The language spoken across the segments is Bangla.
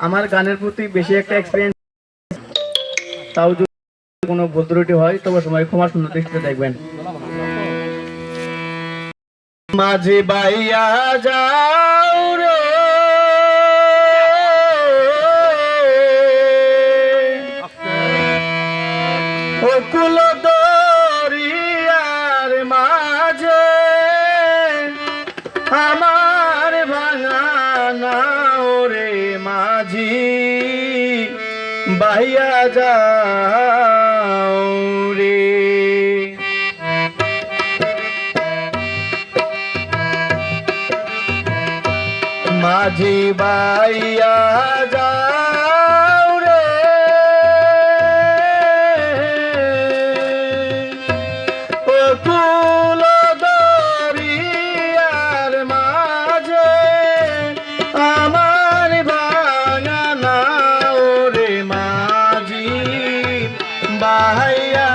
আমার গানের প্রতি বেশি একটা এক্সপিরিয়েন্স তাও যদি কোনো ভুল ত্রুটি হয়, তবে সময় ক্ষমা সুন্দর দৃষ্টিতে দেখবেন। মাঝে বাইয়া যাও রে। অকুল দরিয়ার মাঝে আমার মাঝি বাহিয়া যাও রে। মাঝি বাইয়া যাও। bà hay ở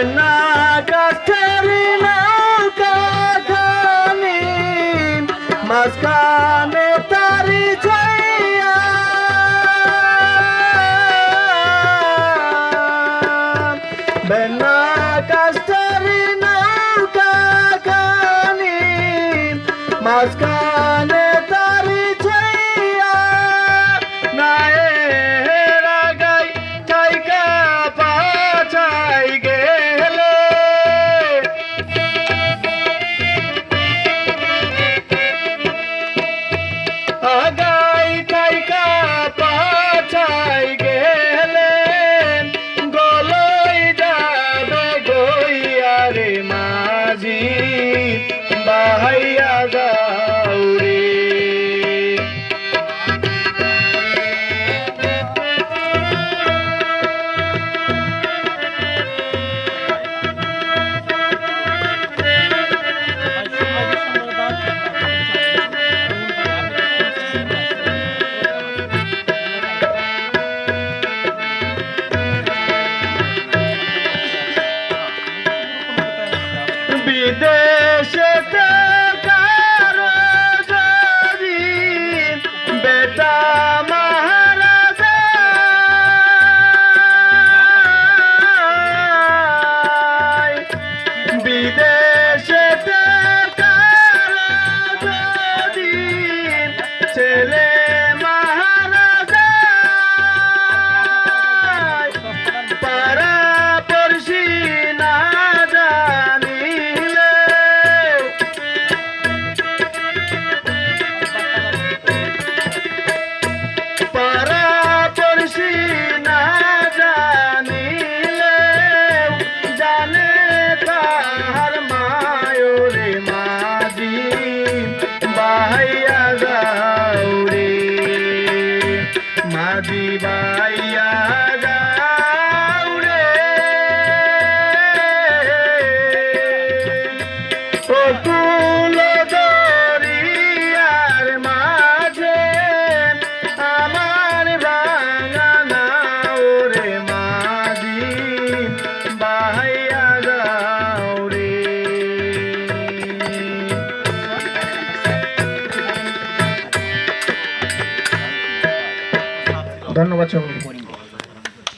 and now মাঝখানে মাঝি Corno va a ser.